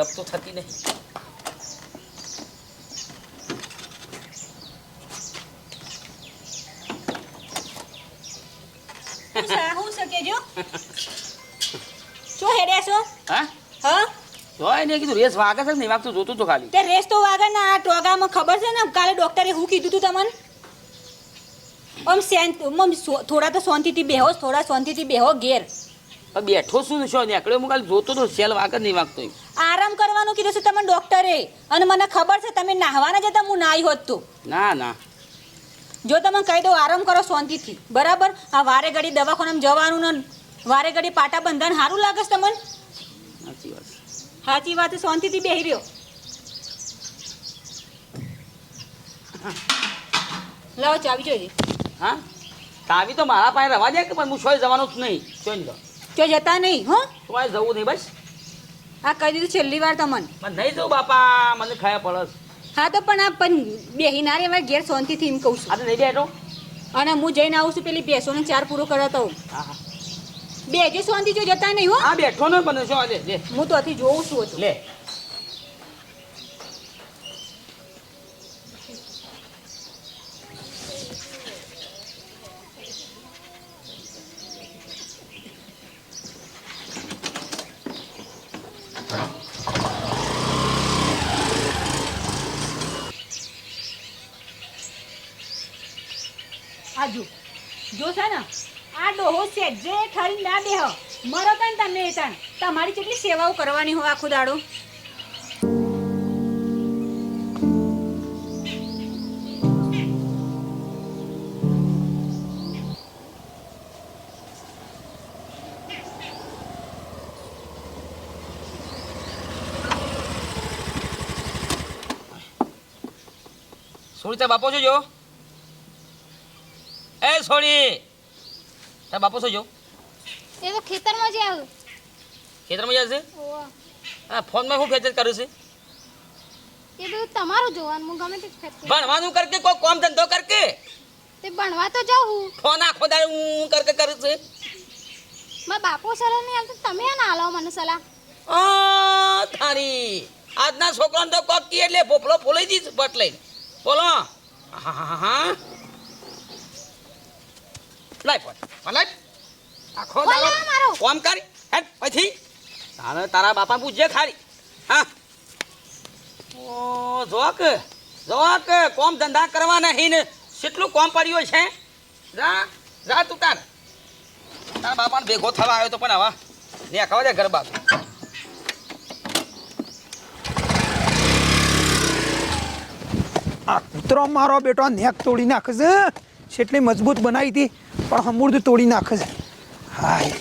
જપ તો થતી નહીં હું છે હું છે કેજો શું હેડ્યા છો? હા? હા? જોય ને કીધું રેસ વાગે છે નહીં વાગતું? જોતું તો ખાલી. તે રેસ તો વાગે ને આ ટોગામાં ખબર છે ને? કાલે ડોક્ટરે હું કીધું તું તમને? શાંત થોડા તો શાંતિથી બેહો થોડા શાંતિથી બેહો ઘેર. બેઠો શું શું? નીકળ્યો? હું ખાલી જોતો તો સેલ વાગે નહીં વાગતો. આરામ કરવાનું કીધું છે તમને ડોક્ટરે. અને મને ખબર છે તમે નાહવાના જતા હું નાહી હોત તો. ના ના. જો તમે કહી દો આરામ કરો શાંતિથી. બરાબર? આ વારે ઘડી દવાખાનામાં જવાનું ને વારે ઘડી પાટા બંધન સારું લાગે છે તમને? સાચી વાત સાચી વાત શાંતિથી બેહી રહ્યો. લાવો ચાવી જોઈએ. હા? તાવી તો મારા પાસે રવા દે કે પણ હું સોય જવાનું જ નહીં. જોઈ લો જો જતા નહીં હો? તમારે જવું નહીં બસ. આ કહી દીધું છેલ્લી વાર તમને નહીં જો બાપા મને ખાયા પડસ. હા તો પણ આ પણ બેહી ના રેવાય ઘેર શાંતિથી એમ કહું છું. આ તો નહીં બેઠો? અને હું જઈને આવું છું પેલી ભેંસોને ચાર પૂરો કરાવતા હોઉં હા હા. બે જે શાંતિ જો જતા નહીં હો. આ બેઠો ને શું લે લે. હું તો આથી જોઉં છું લે આ જો જો છે ને આ ડોહો છે જે ના બેહ. મરો તન તમને એ તમારી કેટલી સેવાઓ કરવાની હોય આખો દાડો. સોળી, તાર બાપો છો જો? એ સોરી તાર બાપો જો? એ તો ખેતરમાં જ આવ્યું ખેતરમાં જાય છે. હા ફોનમાં શું ફેચર કરું છે? એ બધું તમારું જોવાનું હું ગમે તે જ ભણવાનું કરકે કોઈ કામ ધંધો કરકે? તે ભણવા તો જાઉં હું. ફોન આખો દાડે હું કરકે કરું છે? મારા બાપો સલાહ નહીં આવતો તમે ના આલો મને સલાહ. આ થારી. આજના છોકરાને તો કોક કી એટલે ભોપલો ફોલાઈ દીધું બટ લઈને. બોલો. હા હા હા લાઈ ફોન. લાય. આખો દાડો કોમ કરી. હેટ પછી? તારે તારા બાપા પૂછજે ખારી હા. ઓ જોક જોક કોમ ધંધા કરવા નહીં ને કેટલું કોમ પડ્યું છે? જા જા તું તાર. તારા બાપાને ભેગો થવા આવ્યો તો પણ આવા. ને ખાવા દે ગરબા આ કૂતરો મારો બેટો નેક તોડી નાખશે એટલી મજબૂત બનાવી હતી પણ હમૂર્દ તોડી નાખે હાય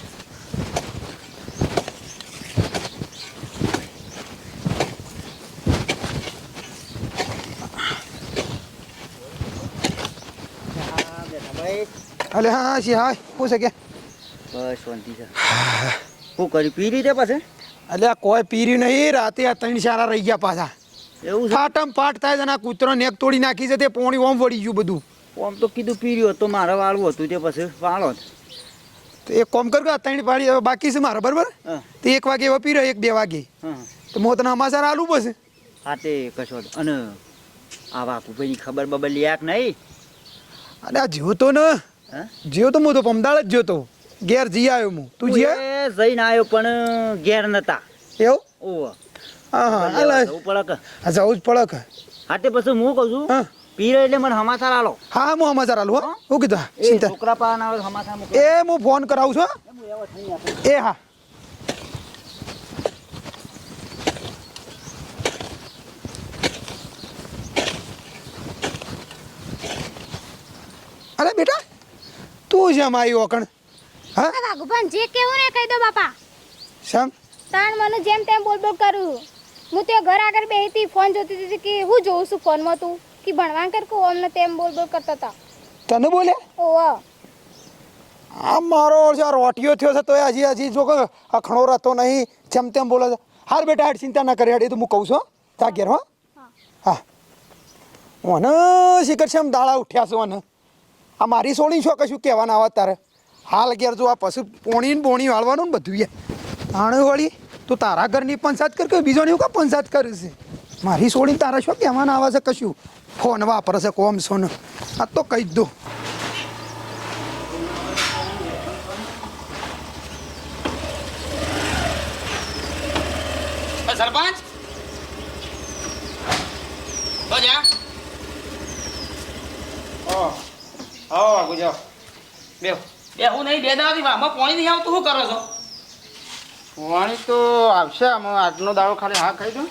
અલે હા હા પૂછે કે બસ શાંતિ છે. શું કરી પી રીતે પાસે અલે કોઈ પીર્યું નહીં રાતે આ ત્રણ સારા રહી ગયા પાછા. એવું ફાટમ ફાટ થાય છે અને આ કૂતરો નેક તોડી નાખી છે તે પોણી ઓમ વળી ગયું બધું. ઓમ તો કીધું પીર્યું હતું મારે વાળવું હતું તે પછી. વાળો જ. તો એક કોમ કર ત્રણ પાડી હવે બાકી છે મારે બરાબર? તો એક વાગે એવા પીરો એક બે વાગે. તો મો તને અમાસાર આલુ બસ હા તે કશો અને આ વાકુભાઈની ખબર બબર લ્યાક નહીં? અરે આ જીવતો ને. જીવ તો હું તો પમદાળ જ જોતો ઘેર જી આવ્યો હું. તું જી જઈને આવ્યો પણ ઘેર નતા. એવું? ઓહ. હા હા હાલે. જવું પડે કે? આ જવું જ પડક હા તે પછી હું કહું છું હા. પીરો એટલે મને સમાચાર આલો. હા હા, સમાચાર આલું હો. હું? કીધું ચિંતા. છોકરા પાન આવે સમાચાર મોકલો એ હું ફોન કરાવું છું એ હા. અરે બેટા તું જેમ આવ્યો કણ હા? ભગવાન જે કેવું ને કહી દો બાપા. શમ? તાણ મને જેમ તેમ બોલ બોલ કરું. હું તે ઘર આગળ બેહી હતી ફોન જોતી હતી કે હું જોઉં છું ફોનમાં તું. કે ભણવા કર કે ને તેમ બોલ બોલ કરતા તા. તને બોલે? ઓવા. આ મારો જે રોટિયો થયો છે તો હજી હજી જો અખણો રહેતો નહીં જેમ તેમ બોલે છે. હાર બેટા હાડ ચિંતા ના કરે હાડ એ તો હું કહું છું તા ઘેર હો. હા. ઓને શિખર છે એમ દાળા ઉઠ્યા છો ઓને. આ મારી સોળી છો કશું કહેવાના આવે તારે. હાલ ઘેર જો આ પશુ પોણી ને બોણી વાળવાનું ને બધું યાર આણે વળી તું તારા ઘરની પંચાયત કર કે બીજો નહીં કા પંચાયત કરું છે? મારી છોડીને તારા શું કહેવાના આવે છે કશું ફોન વાપરે છે કોમ સોન. આ તો કહી દો સરપંચ? બે બે હું નહીં બે દાડાથી આમાં પાણી નહીં આવતું? શું કરો છો? પાણી તો આવશે. આમાં આજનો દાડો ખાલી હા ખાઈ દઉં.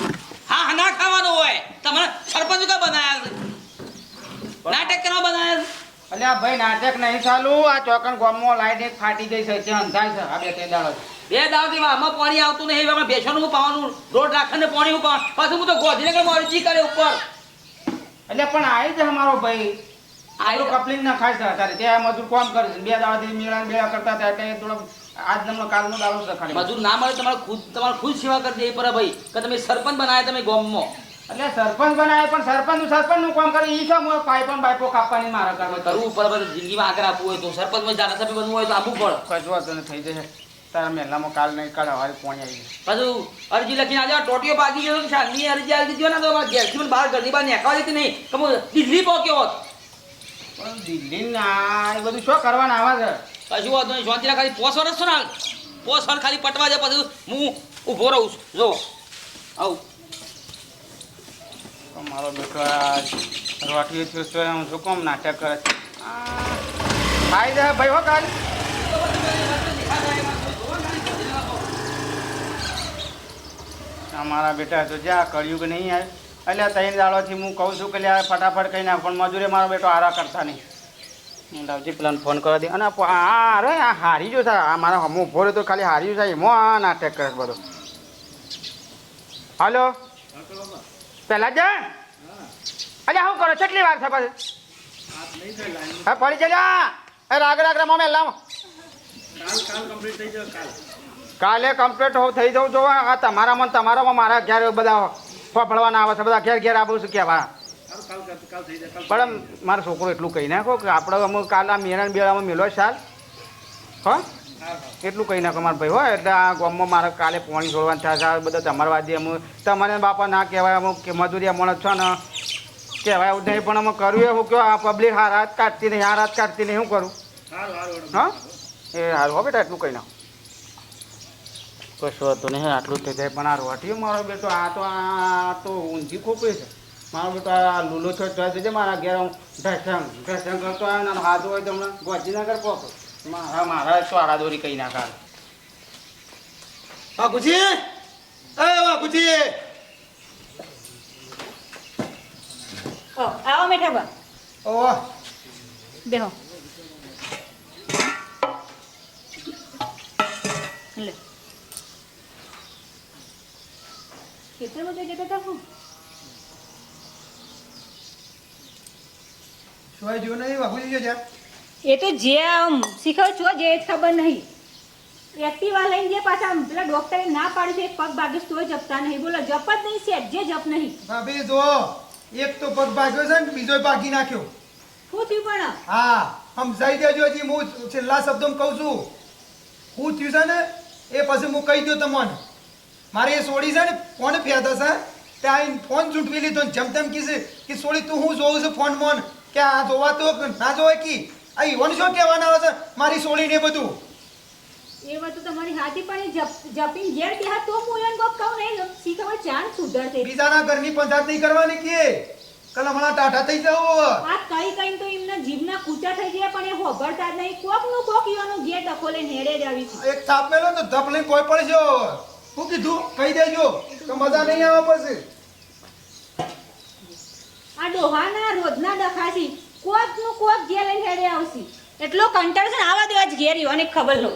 હા હા ના ખાવાનું હોય. તમારે સરપંચ કા બનાયા નાટક કરવા બનાયા છે. અલ્યા ભાઈ નાટક નહીં ચાલુ. આ ચોકન ગોમો લાઈટ એક ફાટી ગઈ છે. ત્યાં અંધાય છે. આ બે ત્રણ દાડો બે દાવથી આમાં પાણી આવતું નહીં. એમાં બેસવાનું પાવાનું રોડ રાખીને પાણી ઉપર પછી હું તો ગોધીનગર અરજી કરે ઉપર. એટલે પણ આવી છે અમારો ભાઈ. આયુ કપલિંગ ના ખાય છે. અત્યારે ત્યાં મજૂર કોમ કરે છે. બે દાડાથી મેળા મેળા કરતા હતા. એટલે થોડો આજ નમનો કાલનો દાડો છે ખાલી મજૂર ના મળે તમારે ખુદ તમારે ખુદ સેવા કરી દે પર ભાઈ કે તમે સરપંચ બનાયા તમે ગામમાં. એટલે સરપંચ બનાવે પણ સરપંચનું સરપંચનું કામ કરે ઈ શું મોય પાઇપ પણ બાઈપો કાપવાની મારા કરવા કરવું ઉપર ભાઈ જિંદગીમાં આગળ આપવું હોય તો. સરપંચમાં ધારાસભ્ય બનવું હોય તો આપવું પડે. કશું વાંધો થઈ જશે. તારા મહેલામાં કાલ નહીં કાલ હવારે પોણી આવી પાછું અરજી લખીને આજે ટોટીઓ પાકી ગયો શાંતિ અરજી આવી દીધી ને તો ઘેરથી મને બહાર ઘરની બહાર નીકળવા દેતી નહીં. તો હું દિલ્હી પહોંચ્યો હોત. પણ દિલ્હી ના એ બધું શું કરવાના આવા છે? કશું વાંધો નહીં શાંતિના ખાલી પોસ વરસ ને હાલ. પોસ વર ખાલી પટવા જાય પછી હું ઊભો રહું છું. જો, આવું. મારો બેટો રોટલી થયો તો હું શું કોમ નાટક કરે ખાઈ જાય ભાઈ હો કાલ. અમારા બેટા તો જ્યાં કર્યું કે નહીં આવે. એટલે ત્રણ દાડોથી હું કહું છું કે લે ફટાફટ કહીને પણ મજૂરે મારો બેટો આરા કરતા નહીં. લાવજી પેલાને ફોન કરવા દે અને આ અરે આ હારી જો સાહેબ આ મારા હમું ઊભો રહ્યો ખાલી હારી થાય. એમાં આ નાટક કરે બધો. હાલો? પેલા જ? અલ્યા, શું કરો કેટલી વાર છે પછી? હા, પડી જજો. એ રાગ રાગ રમો મેં લાવો કાલે કમ્પ્લીટ હોઉં થઈ જવું જોવા, આ તમારામાં ને તમારામાં મારા ઘેર બધા ફફડવાના આવે છે. બધા ઘેર ઘેર આવું છું કેવા પણ મારો છોકરો એટલું કહી નાખો કે આપણે અમુક કાલે આ મેળા બેળામાં મેલો સાલ હો? એટલું કહી નાખો મારા ભાઈ હોય એટલે આ ગામમાં મારે કાલે પાણી છોડવાનું છે. બધા તમારા વાદી અમુક તમારે બાપા ના કહેવાય અમુક કે મજૂરી માણસ છો ને કહેવાય એવું નહીં પણ અમે કર્યું એવું કહો આ પબ્લિક હાર હાથ કાઢતી નહીં હાર હાથ કાઢતી નહીં શું કરું? હા? એ હારું હો બેટા એટલું કહી નાખો. કશું હતું નહીં આટલું થઈ જાય. પણ આ રોટીઓ મારો બેટો આ તો આ તો ઊંધી ખોપરી છે. મારો બેટો લૂલો છો ચોઈ છે મારા ઘેર હું દર્શન દર્શન કરતો આવ્યો ને હાથ હોય તો હમણાં ગોજીનગર પહોંચો. મારા મારા તો દોરી કહી નાખા. બાપુજી! એ બાપુજી! ઓ, આવો મેઠા બા. ઓહ. બેહો. લે. કેટલા બધા જતા હતા હું? શું જો નહીં બાપુજી જો જ્યાં એ તો જે આમ શીખવ છો જે ખબર નહીં. એક્ટિવા લઈને જે પાછા પેલા ડોક્ટરે ના પાડી છે પગ ભાગીશ તોય જપતા નહીં. બોલો જપ જ નહીં સેટ જે જપ નહીં. ભાભી જો એક તો પગ ભાગ્યો છે ને બીજો ભાગી નાખ્યો. શું થયું પણ? હા સમજાઈ દેજો હજી હું છેલ્લા શબ્દોમાં કહું છું. હું થયું છે ને? એ પછી હું કહી દઉં તમને. મારે એ સોડી છે ને ફોન ફેતા છે ત્યાં ફોન ચૂંટવી લીધો જેમ તેમ કીધું કે સોડી તું હું જોઉં છું ફોન મોન કે આ જોવા તો ના જોવાય કી? આ ઈવન શું કહેવાના આવે છે? મારી સોડીને એ બધું. એ વાત તો તમારી હાથી પણ જપીને ઘેર બેહા તો હું એને કહું નહીં શીખવા ચાણ સુધરશે. બીજાના ઘરની પંચાયત નહીં કરવાની કે? કલ હમણાં ટાટા થઈ જાવ આ કઈ કઈ તો એમના જીભના કૂચા થઈ ગયા પણ એ હોભળતા જ નહીં. કોકનું કોક ઈવાનો ઘેર ડખોલે નેડે જ આવી છે. એક થાપ મેલો તો ધપ લઈને કોઈ પડજો હું કીધું કહી દેજો તો મજા નહીં આવે પછી. આ ડોહાના રોજના દખાસી કોકનું કોક ઘેર લઈને હેડે આવશે. એટલો કંટાળ છે ને આવા દેવા જ ઘેર અને ખબર લો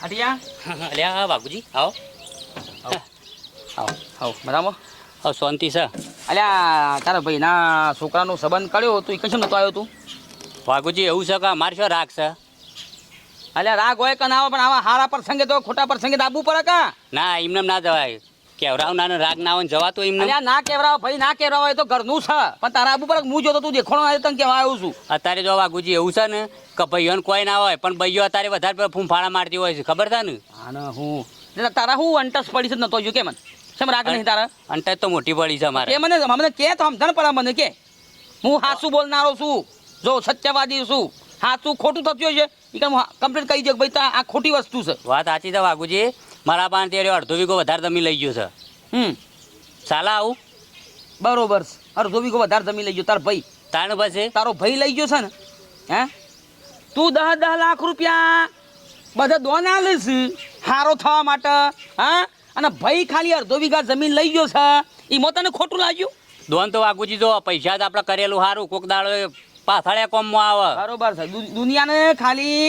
હાટિયા? અલ્યા બાપુજી આવો. આવો. આવો બરાબર? આવો શાંતિ છે. અલ્યા તારા ભાઈના છોકરાનો સંબંધ કર્યો તું કશું નતો આવ્યો તું? વાઘુજી એવું છે કે અમારે શું રાગ છે? અલ્યા રાગ હોય કે ના હોય પણ આવા હારા પ્રસંગે તો ખોટા પ્રસંગે દાબવું પડે કા? ના એમને ના જવાય. કેવરાવ ના રાગ ના હોય ને જવા તો એમને? અલ્યા ના કેવરાવ ભાઈ ના કેવરાવ હોય તો ઘરનું છે પણ તારા આબુ પર હું જોતો તું દેખોણો ના તને કેવા આવ્યો છું. અત્યારે જો વાઘુજી એવું છે ને કે ભાઈઓને કોઈ ના હોય પણ ભાઈઓ અત્યારે વધારે ફૂંફાળા મારતી હોય છે ખબર છે ને? આને હું. એટલે તારા હું અંટસ પડી છે નતો જો કે મને? શેમ રાગ નહીં તારા? અંટસ તો મોટી પડી છે અમારે. કે મને મને કે તો સમજણ પડે મને કે. હું હાસું બોલનારો છું. જો સત્યવાદી છું સાચું ખોટું થતું છે એ કામ કમ્પ્લીટ કહી દે કે ભાઈ તો આ ખોટી વસ્તુ છે. વાત સાચી છે વાઘુજી. મારા પાસે ત્યારે અડધો વીઘો વધારે જમીન લઈ ગયો છે. હમ. ચાલા આવું. બરોબર અડધો વીઘો વધારે જમીન લઈ ગયો. તાર ભાઈ. તાણ પછી? તારો ભાઈ લઈ ગયો છે ને? હે? તું દહ દહ લાખ રૂપિયા બધા દોન આલીશ હારો થવા માટે હા? અને ભાઈ ખાલી અડધો વીઘા જમીન લઈ ગયો છે. એમાં તને ખોટું લાગ્યું? દોન તો વાગુજી જો પૈસા તો આપણે કરેલું સારું કોક દાડો પાથળ્યા કોમમાં આવે બરોબર છે દુનિયાને ખાલી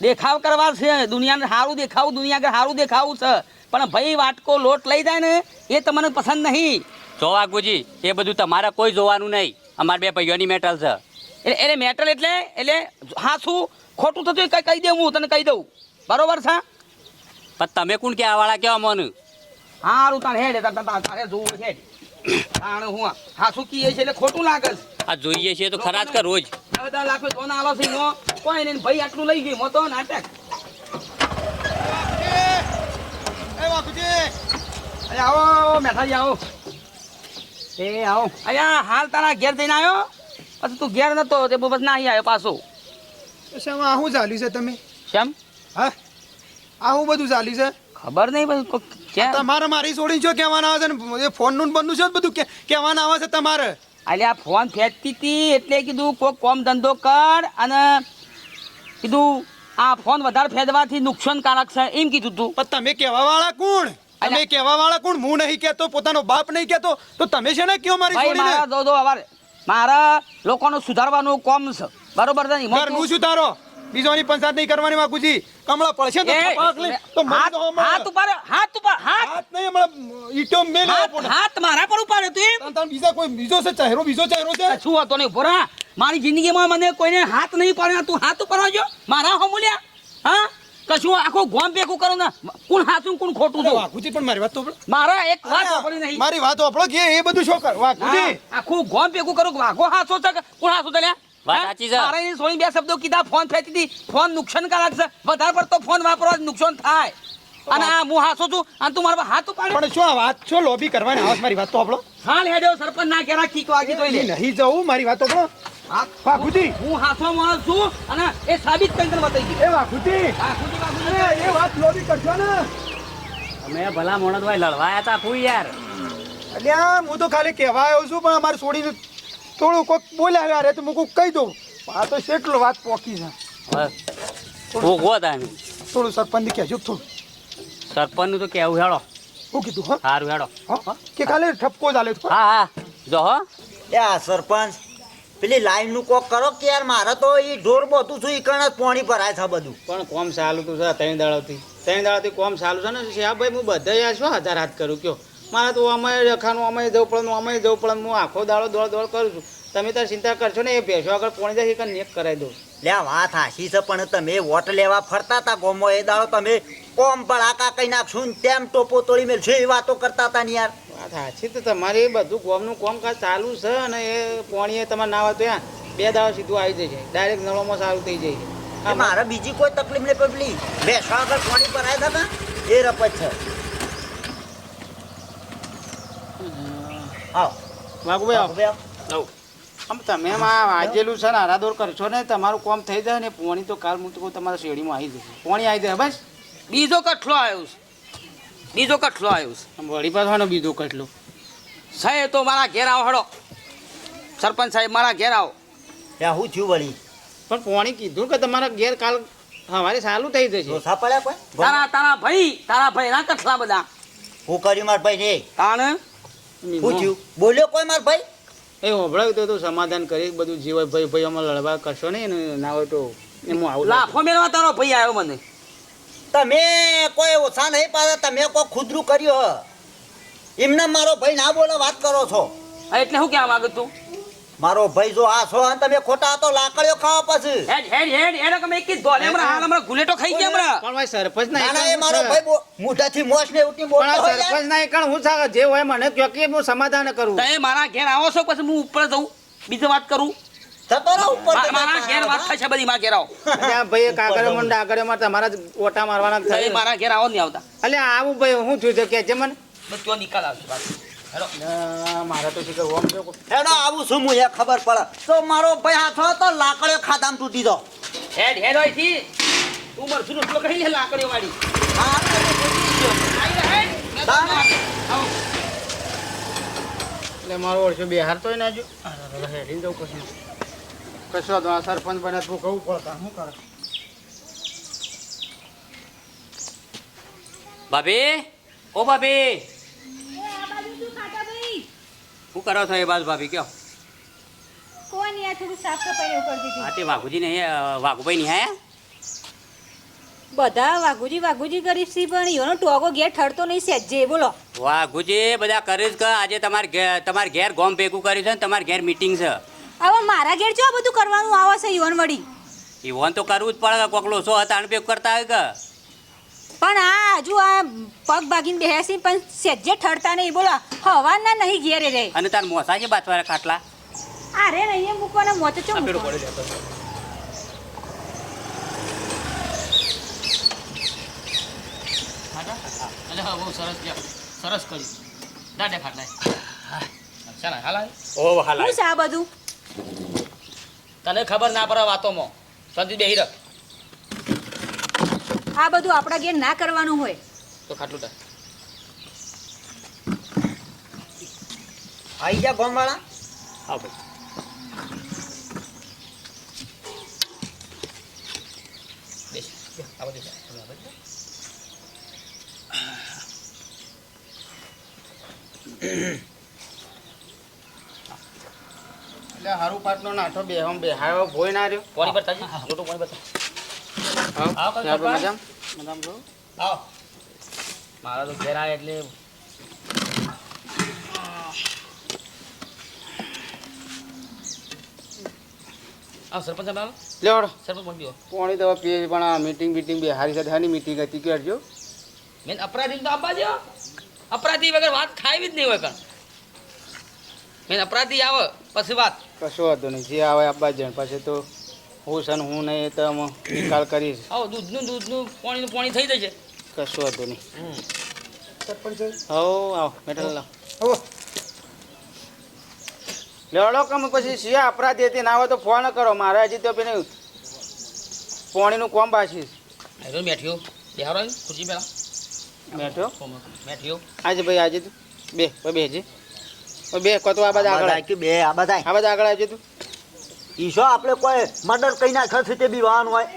દેખાવ કરવા છે દુનિયાને સારું દેખાવું દુનિયા આગળ સારું દેખાવું છે પણ ભાઈ વાટકો લોટ લઈ જાય ને એ તમને પસંદ નહીં જો વાઘુજી એ બધું તમારે કોઈ જોવાનું નહીં અમારે બે ભાઈઓની મેટલ છે એટલે એને મેટલ એટલે એટલે હા શું ખોટું થતું કઈ કહી દઉં હું તને કહી દઉં બરોબર છે પણ તમે કોણ કે વાળા કેવા મને હારું તારે હેડ તારે જોવું હેડ તાણે હું હા શું કીએ છે એટલે ખોટું લાગે છે આ જોઈએ છીએ તો ખરા જ કે રોજ. દસ લાખ સોના આલો છે એમાં કોઈ નહીં ભાઈ આટલું લઈ ગઈ મો તો નાટક. એ વાઘુજી અરે આવો મેઠાજી આવો. એ આવો. અહીંયા હાલ તારા ઘેર જઈને આવ્યો પછી તું ઘેર નતો તે બસ ના અહીં આવ્યો પાછો. શેમ આ શું ચાલ્યું છે તમે? કેમ હા? આ શું બધું ચાલ્યું છે? ખબર નહીં બધું તમારે મારી છોડીને શું કહેવાના આવે છે ને? ફોનનું ને છે બધું કે કહેવાના આવે છે તમારે? અલ્યા ફોન ફેંચતી હતી એટલે કીધું કોક કોમ ધંધો કર અને કીધું આ ફોન વધારે ફેંદવાથી નુકસાનકારક છે. એમ કીધું તું. પણ તમે કહેવા વાળા કોણ તમે. કહેવા વાળા કોણ? હું નહીં કહેતો પોતાનો બાપ નહીં કહેતો. તો તમે છે ને કયો મારી છોડીને? મારા દો દો અવાર મારા લોકોનું સુધારવાનું કોમ છે. બરોબર છે? ઘરનું તારો બીજોની પંચાયત નહીં કરવાની વાકુજી કમળા પડશે તો પાક લે. તો હાથ હાથ ઉપર હાથ ઉપર હાથ. નહીં હમણાં ઈટો મેલે હાથ મારા પર ઉપાડ્યો તું એમ. તને બીજા કોઈ બીજો છે ચહેરો બીજો ચહેરો છે? શું હતો નહીં ભરા મારી જિંદગીમાં મને કોઈને હાથ નહીં પાડ્યા તું હાથ ઉપર આવજો મારા હમુલ્યા હા? કશું આખું ગોમ ભેગું કરો ને. કોણ હાચું કોણ ખોટું છે વાઘુજી પણ મારી વાત તો મારા એક વાત સાંભળી નહીં. મારી વાત આપણો કે એ બધું શું કર વાઘુજી. આખું ગોમ ભેગું કરું વાઘો હાચો છે કોણ હાચો છે લ્યા? વાત સાચી છે. મારે સોની બે શબ્દો કીધા ફોન ફેંકી દી ફોન નુકસાનકારક છે. વધારે પડતો ફોન વાપરવા નુકસાન થાય. અને આ હું હાસો છું અને તું મારા પર હાથ ઉપાડે? પણ શું આ વાત છો? લોબી કરવાની આવે મારી વાત તો આપણો? હાલ હેડ્યો સરપંચ ના કેરા કીક વાગી તો લે. નહીં જવું મારી વાત તો આપણો? હા, વાઘુજી! હું હાથો માણસ છું અને એ સાબિત કરી તને બતાવી દીધું. એ વાઘુજી! વાઘુજી. એ વાત લોબી કરશો ને? અમે ભલા મોણસ ભાઈ લડવાયા હતા ફૂઈ યાર. એટલે હું તો ખાલી કહેવા આવ્યો છું પણ અમારે છોડીને થોડું કોઈક બોલ્યા અરે તો હું કહી દઉં. આ તો કેટલો વાત પોકી છે. થોડું સરપંચને કહેજો થોડું. સરપંચનું તો કેવું હેડો. શું કીધું હા? સારું હેડો. હા? કે ખાલી ઠપકો ચાલે હા? હા જો હો. એ આ સરપંચ પેલી લાઈનનું કોક કરો કે યાર મારે તો એ ઢોર બધું છું ઈકણ જ પોણી ભરાય છે બધું. પણ કોમ ચાલુ તું છે ત્રણ દાડાથી. ત્રણ દાડાથી કોમ ચાલુ છે ને શ્યા ભાઈ હું બધા યાર શું હજાર હાથ કરું કયો? મારે તો અમે રખાનું અમે જવું પડે અમે જવું પડે હું આખો દાડો દોડ દોડ કરું છું. તમે તાર ચિંતા કરશો ને એ ભેંસો આગળ પોણી જશે કે નેક કરાવી દઉં. લે વાત હાસી છે પણ તમે વોટ લેવા ફરતા હતા ગોમો એ દાડો તમે કોમ પણ આકા કઈ નાખશું ને તેમ ટોપો તોડી મેળશું એ વાતો કરતા હતા ને યાર. વાત હાસી તો તમારે એ બધું ગોમનું કોમકાજ ચાલુ છે અને એ પોણીએ તમારે ના હોય તો ત્યાં બે દાડો સીધું આવી જશે. ડાયરેક્ટ નળોમાં સારું થઈ જાય એ મારે બીજી કોઈ તકલીફ નહીં પેલી બેસો આગળ પાણી પર આવ્યા હતા એ રપત છે. આવ. વાઘુભાઈ આવો. આવ. આમ તમે એમ આ છે ને આરાદોર કરશો ને તમારું કોમ થઈ જાય ને પોણી તો કાલ હું તો તમારા શેડીમાં આવી જશે પોણી આવી જાય બસ. બીજો કઠલો આવ્યો છે. બીજો કઠલો આવ્યો છે. આમ વળી પાછો બીજો કેટલું સાહેબ તો મારા ઘેર આવો હડો. સરપંચ સાહેબ મારા ઘેર આવો. ત્યાં હું થયું વળી? પણ પોણી કીધું કે તમારા ઘેર કાલ સવારે સારું થઈ જશે. પડ્યા કોઈ? તારા તારા ભાઈ તારા ભાઈ ના કઠલા બધા. હું કર્યું મારા ભાઈ ને તાણ? હું થયું બોલ્યો કોઈ માર ભાઈ? એ હોભળાયું તો તું સમાધાન કરી બધું જીવ ભાઈ ભાઈ અમે લડવા કરશો નહીં ને ના હોય તો એમ આવું લાફો મેળવા તારો ભાઈ આવ્યો મને. તમે કોઈ ઓછા નહીં પાડ્યા તમે કોઈ ખુદરું કર્યું હ. એમને મારો ભાઈ ના બોલો વાત કરો છો. એટલે શું કહેવા માંગુ તું મારો ભાઈ જો આ છો અને તમે ખોટા તો લાકડીઓ ખાવા પછી. હેડ હેડ હેડ હેડ કે મેં કીધું બોલે હમણાં હાલ હમણાં ગુલેટો ખાઈ ગયા હમણાં. પણ ભાઈ સરપંચ ના ના એ મારો ભાઈ બો- મોઢાથી મોસ ને ઉઠી બોલતો હોય સરપંચ ના એકણ હું સાગર જે હોય મને કયો કે હું સમાધાન કરું. તમે મારા ઘેર આવો છો પછી હું ઉપર જઉં બીજી વાત કરું. જતો રહો ઉપર મારા ઘેર વાત. થશે બધી મારા ઘેર આવો. ભાઈ કાગળ મને ડાગરે માં તમારા ઓટા મારવાના થાય. મારા ઘેર આવો જ નહીં આવતા. અલ્યા આવું ભાઈ હું જોઈ કે છે મને બસ નિકાલ આવશે વાત મારે તો શીખર ઓમ જો હેડો આવું છું હું એ ખબર પડે? તો મારો ભાઈ હાથો તો લાકડીઓ ખાધામ તૂટી દો હેડ હેડ હોયથી તું મરસું રોટલો કહી લે લાકડીઓ વાળી હા. એટલે મારો ઓળખો બિહાર તોય ના જો. હેડીને જવું કશું. કશો તો આ સરપંચ બને તું કહું પડતા. શું કરે? ભાભી? ઓ ભાભી? શું શું કરો છો એ બાજુ ભાભી કયો? આ થોડું સાફ સફાઈ એવું કરતી હતી આ તે વાઘુજી નહીં અ, વાઘુભાઈ નહીં આયા બધા વાઘુજી વાઘુજી કરી છે પણ એનો ટોગો ઘેર ઠરતો નહીં સેજે બોલો. વાઘુજી બધા કરીશ કે આજે તમારે ઘેર તમારે ઘેર ગોમ ભેગું કર્યું છે ને તમારે ઘેર મીટિંગ છે. હવે મારા ઘેર ચો બધું કરવાનું આવે છે ઈવન વળી. ઈવન તો કરવું જ પડે કોક સો હતા ભેગું કરતા હોય કે? પણ આ હજુ આ પગ ભાગીને બેસી પણ સેજે ઠરતા નહીં. બોલો હવાના નહીં ઘેરે રે અને તાર મોસા છે બાથવાળા ખાટલા? આ રે નહીં મૂકવાના મોચે ચો બહુ સરસ છે. સરસ કર્યું. દાડે ખાટલાય. ચાલ ઓ હાલ શું છે આ બધું? તને ખબર ના પડે વાતોમાં. સંજુ બેહી રખ આ બધું આપણા ઘેર ના કરવાનું હોય. તો ખાટલું તા આવી જા ગોમવાળા. હા ભાઈ. બેસ. આ બધું જા. આ બધું જા. એટલે હારું પાટનો નાઠો બે હમ બે હારો ભોય ના રહ્યો. પાણી પર તાજી લોટો પાણી પર હા આવો. મજામ? મજામ કહું આવો મારા તો ઘેર આવે એટલે આવ સરપંચ સાહેબ લેવડો સરપંચ બોલ દીધો પોણી દવા પીએ પણ આ મીટિંગ બીટિંગ બે હારી સાથે હાની મીટિંગ હતી કરજો મેન અપરાધી તો આપવા જો અપરાધી વગર વાત ખાવી જ નહીં હોય પણ. મેન અપરાધી આવે પછી વાત. કશો વાંધો નહીં જે આવે આપવા જ પછી તો હું છે ને હું નહીં તો નિકાલ કરીશ આવો દૂધનું દૂધનું પાણીનું પાણી થઈ જશે. કશું વાંધો નહીં. સરપંચ હો આવો મેટલ લાવ. હો. લેવડો કમ પછી શિયા અપરાધી હતી ના હોય તો ફોન કરો. મારે હજી તો પેલું પોણીનું કોમ બાસી આજો મેઠ્યો બેહારો ખુરશી પેલા બેઠો મેઠ્યો આજે ભાઈ આજે તું. બે ભાઈ બેજી બે કોતો આ બધા આગળ બે આ બધા આ બધા આગળ આવજે તું. ઈશો આપણે કોઈ મર્ડર કઈ નાખ્યો છે તે બી વાહન હોય.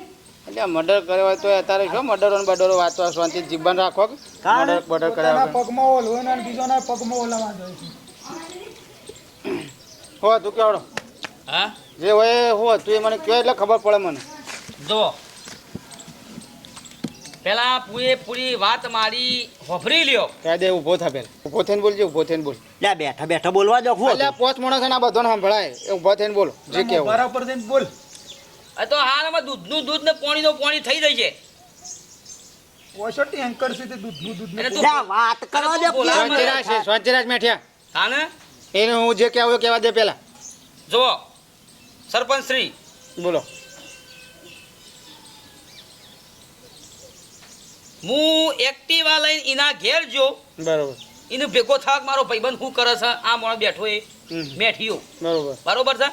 એટલે મર્ડર કર્યો હોય તો અત્યારે શું મર્ડરો ને બર્ડરો વાંચવા શાંતિ જીવન રાખો મર્ડર બર્ડર કર્યા પગમાં ઓલ હોય ને બીજોના પગમાં ઓલામાં જાય છે. હો તું કેવડો? હા? જે હોય હો તું એ મને કયો એટલે ખબર પડે મને. જો પેલા પૂરે પૂરી વાત મારી હોફરી લ્યો. કહી દે ઊભો થા પેલા ઊભો થઈને બોલજો ઊભો થઈને બોલ. લે બેઠા બેઠા બોલવા દો હું એટલે પોચ માણસ ના બધો બધાને સંભળાય. એ ઊભો થઈને બોલો જે કેવું બરાબર થઈને બોલ. આ તો હાલમાં દૂધનું દૂધ ને પાણીનું પાણી થઈ જાય છે. ઓછો ટેન્કર છે તે દૂધનું દૂધ એટલે વાત કરવા દે. સ્વચ્છરાજ છે સ્વચ્છરાજ મેઠિયા. હા ને એને હું જે કહેવું એ કહેવા દે પેલા. જુઓ સરપંચ શ્રી. બોલો. હું એક્ટિવા લઈને એના ઘેર જો બરોબર. એને ભેગો થાક મારો ભાઈબંધ શું કરે છે? આ મોણો બેઠો એ. મેઠીઓ બરોબર. બરોબર છે?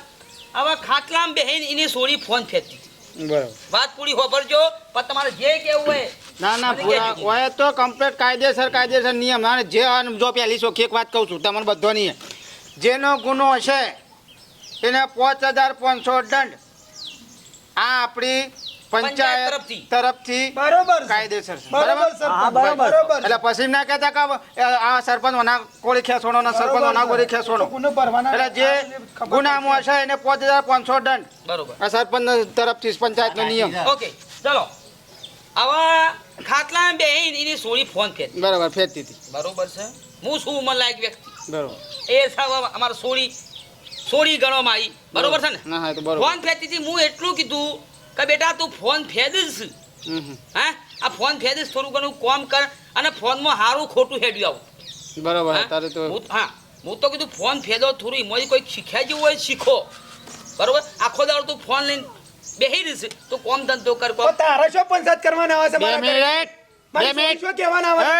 હવે ખાટલામાં બેહીને એની સોળી ફોન ફેંકતી બરોબર. વાત પૂરી હોભરજો પણ તમારે જે કેવું હોય ના ના પૂરા. હોય તો કમ્પ્લીટ કાયદેસર કાયદેસર નિયમ. અને જે જો પહેલી ચોખ્ખી એક વાત કહું છું તમને બધો નહીં જેનો ગુનો હશે એને પાંચ હજાર પાંચસો દંડ. આ આપણી પંચાયત પંચાયત તરફથી. તરફથી બરોબર કાયદેસર બરોબર બરાબર? એટલે પછી ના કહેતા કે આ સરપંચ ઓના કોળી ખેસોણો ના સરપંચ ઓના કોળી ખેસોણો ગુનો એટલે જે ગુનામાં હશે એને પાંચ હજાર પાંચસો દંડ. બરોબર. આ સરપંચ તરફથી પંચાયતનો નિયમ. ઓકે ચલો. આવા ખાતલા બે એની સોળી ફોન ફેર. બરાબર ફેરતી હતી. બરોબર છે. હું છું ઉંમર લાયક વ્યક્તિ. બરોબર. એ સાહેબ અમારે સોળી સોળી ગણો મારી બરોબર છે ને? ના ફોન ફેરતી હતી હું એટલું કીધું કે બેટા તું ફોન ફેંદીશ. હા? આ ફોન ફેદીશ થોડું ઘણું કોમ કર અને ફોનમાં સારું ખોટું હેડ્યું આવું. બરોબર હા? તારે તો હું- હા હું તો કીધું ફોન ફેદો થોડું મોજી કોઈ શીખ્યા જેવું હોય શીખો. બરોબર? આખો દાડો તું ફોન લઈને બેહી રહીશ. તો કોમ ધંધો કર તારા શું પંચાયત કરવાના આવે છે? મિનિટ. બે મિનિટ. શું કહેવાના આવે છે?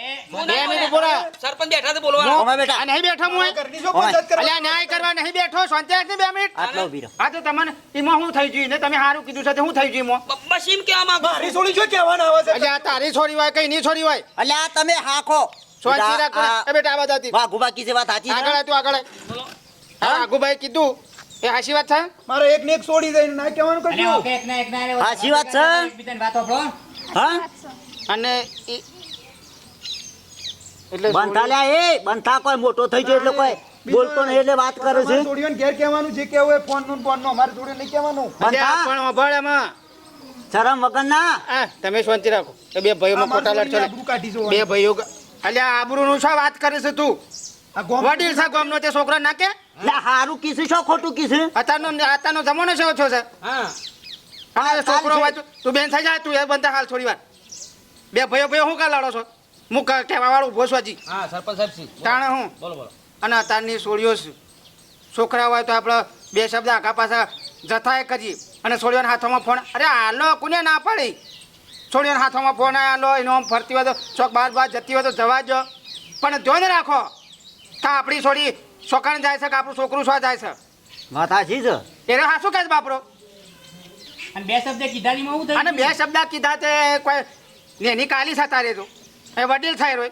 એ! હું બે મિનિટ બોલા? સરપંચ બેઠા તો બોલવાના. ઓમે બેટા આ નહીં બેઠો હું મારા ઘરની શું પંચાયત કરવા? અલ્યા ન્યાય કરવા નહીં બેઠો. શાંતિ રાખ બે મિનિટ. આટલો ઊભી રહો તો તમને એમાં શું થઈ ગયું? ને તમે સારું કીધું છે તે શું થઈ ગયું એમાં? બ- બસ એમ કહેવા માંગુ મારી છોડી શું કહેવાના આવે છે? અલ્યા તારી છોડી હોય કઈ નહીં છોડી હોય? અલ્યા આ તમે હાખો શાંતિ રાખો. એ બેટા આ બાજુ હતી. વાહ ગુબાકી કીધી વાત સાચી છે? આગળ તું આગળ. બોલો. હા આગુભાઈ કીધું. એ હાચી વાત છે? મારો એક ને એક છોડી દઈને ના કહેવાનું કશું સાચી વાત છે? હા. અને એટલે બંધા લ્યા એ બંધા કોઈ મોટો થઈ ગયો એટલે કોઈ બોલતો નહીં એટલે વાત કરે છે. મારી છોડીઓને ઘેર કહેવાનું જે કહેવું હોય ફોનનું ફોનનું અમારે છોડીને નહીં કહેવાનું. બંધા પણ અભળ એમાં શરમ વગર ના. તમે શાંતિ રાખો. એ બે ભાઈઓમાં ખોટા લડશો. બે ભાઈઓ ગ- આબરૂ નું શું વાત કરે છે તું? આ ગોમ- વડીલ છે ગામનો તે છોકરા ના કે? હારું કીધું છો ખોટું કીધું અતારનો અતારનો જમાનો છે ઓછો છે? હા. છોકરો હોય તું- તું બેન થઈ જાય તું એ બંધા હાલ થોડી વાર. બે ભાઈઓ ભાઈઓ શું કા લાડો છો? હું કહેવા વાળું ઊભો છું હજી. હા સરપંચ સાહેબ શ્રી. તાણે હું? બોલો બોલો. અને અત્યારની સોળીઓ છે. છોકરા હોય તો આપણે બે શબ્દ આખા પાછા જથાએ કરી અને છોડીઓના હાથોમાં ફોન અરે હાલો કોને ના પાડી? છોડીઓના હાથોમાં ફોન આલો એનો આમ ફરતી હોય તો ચોક બહાર બહાર જતી હોય તો જવા જ પણ જોઈને રાખો કે આપણી છોડી છોકરાને જાય છે કે આપણું છોકરું શું જાય છે? વાત સાચી છે. એને હા શું કહે છે બાપરો? અને બે શબ્દ કીધા અને બે શબ્દ કીધા તે કોઈ નેની કાલી થતા રહેજો એ વડીલ થાય રોય.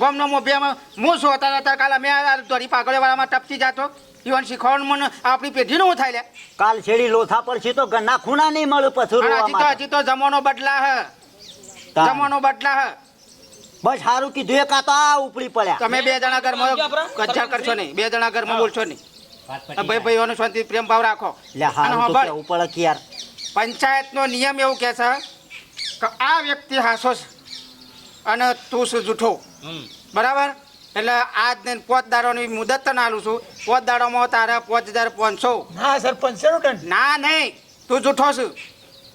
ગમનો મોભિયામાં હું શું હતા હતા કાલે મેં ધોરી પાગળવાળામાં ટપતી જાતો. ઈવન શીખવાનું મને આપણી પેઢીનું હું થાય લે. કાલ છેડી લોથા પર છે તો ઘરના ખૂણા નહીં મળે પછી હજી તો. હજી તો જમાનો બદલા હે. જમાનો બદલા હે. બસ સારું કીધું એક આ તો આ ઉપડી પડ્યા. તમે બે જણા ઘરમાં કચ્છા કરશો નહીં. બે જણા ઘરમાં બોલશો નહીં. ભાઈ ભાઈઓનો શાંતિ પ્રેમ ભાવ રાખો. યાર. પંચાયતનો નિયમ એવું કે છે કે આ વ્યક્તિ હાસો છે અને તું શું જૂઠો? બરાબર? એટલે આજ ને પોત દાડોની મુદત તને આલું છું. પોત દાડોમાં તારે પાંચ હજાર પાંચસો. ના સરપંચ શેનો દંડ? ના નહીં. તું જૂઠો છું.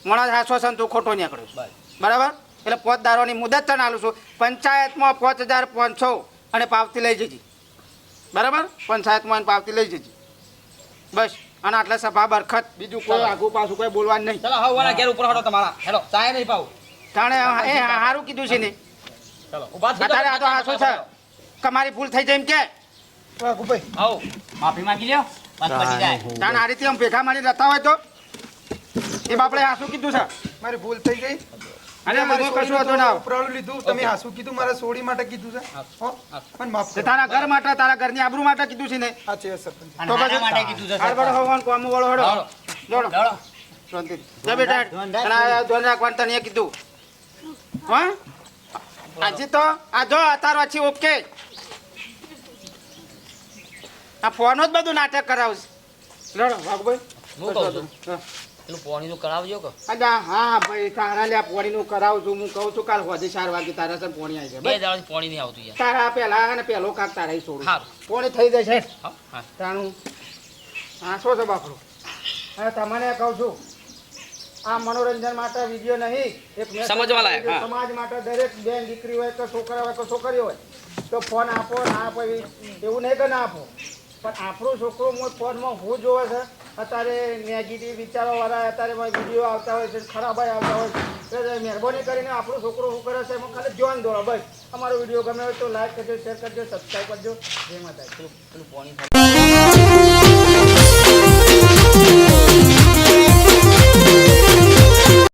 માણસ હાસો છે ને તું ખોટો નીકળ્યો છે. બરાબર? એટલે પોત દાડોની મુદત તને આલું છું. પંચાયતમાં પાંચ હજાર પાંચસો અને પાવતી લઈ જજી. બરાબર? પંચાયતમાં પાવતી લઈ જજી. બસ. અને આટલે સભા બરખત. બીજું કોઈ આગુ પાછું કોઈ બોલવાનું નહીં. ચલો હવે વાળા ઘેર ઉપર હડો તમારા. હેલો ચાય નહીં પાવું. તાણે એ સારું કીધું છે ને. ચલો ઊભા થઈ અત્યારે આ તો હાસો છે. કે મારી ભૂલ થઈ જાય એમ કે. વાઘુભાઈ આવો માફી માંગી લ્યો. જાય. તાણ આ રીતે આમ ભેગા મારી રહેતા હોય તો? એ બાપડે હાસું કીધું છે. મારી ભૂલ થઈ ગઈ. અને મારી બધું કશું હતું ના ઉપરાળું લીધું તમે હાસુ કીધું મારા સોડી માટે કીધું છે? પણ માફ તારા ઘર માટે તારા ઘરની આબરૂ માટે કીધું છે ને. આ છે સરપંચ. તો બસ માટે કીધું છે હાલ બડો હોવાન કોમ વાળો હડો. જોડો. શાંતિ. જા બેટા અને આ ધ્યાન રાખવાનું તને એ કીધું. હા? આજે તો આ જો તારો પછી ઓકે. આ ફોન જ બધું નાટક કરાવશે. લડો વાઘભાઈ હું કહું છું. હા. પેલું પોણીનું કરાવજો કે? અલ્યા હા ભાઈ તારા લે પોણીનું કરાવું છું. હું કહું છું કાલ હોજે ચાર વાગે તારા સર પોણી આવી જાય. બે દાડા પોણી નહીં આવતું યાર. તારા પેલા અને પેલો કાક તારા છોડું. હા પોણી થઈ જશે. હા હા. તાણું. હા શું છે બાપરો હવે તમને કહું છું. આ મનોરંજન માટે વીડિયો નહીં. એક સમજવા લાયક, સમાજ માટે દરેક બેન દીકરી હોય કે છોકરા હોય કે છોકરી હોય તો ફોન આપો ના આપો એવું નહીં કે ના આપો. પણ આપણું છોકરું ફોનમાં હું જોવે છે? અત્યારે નેગેટિવ વિચારોવાળા અત્યારે વીડિયો આવતા હોય છે ખરાબ આવતા હોય છે. મહેરબાની કરીને આપણો છોકરો શું કરે છે એમાં ખાલી જોન દોડો, બસ. અમારો વીડિયો ગમે હોય તો લાઈક કરજો શેર કરજો સબસ્ક્રાઈબ કરજો. જય માતા પેલું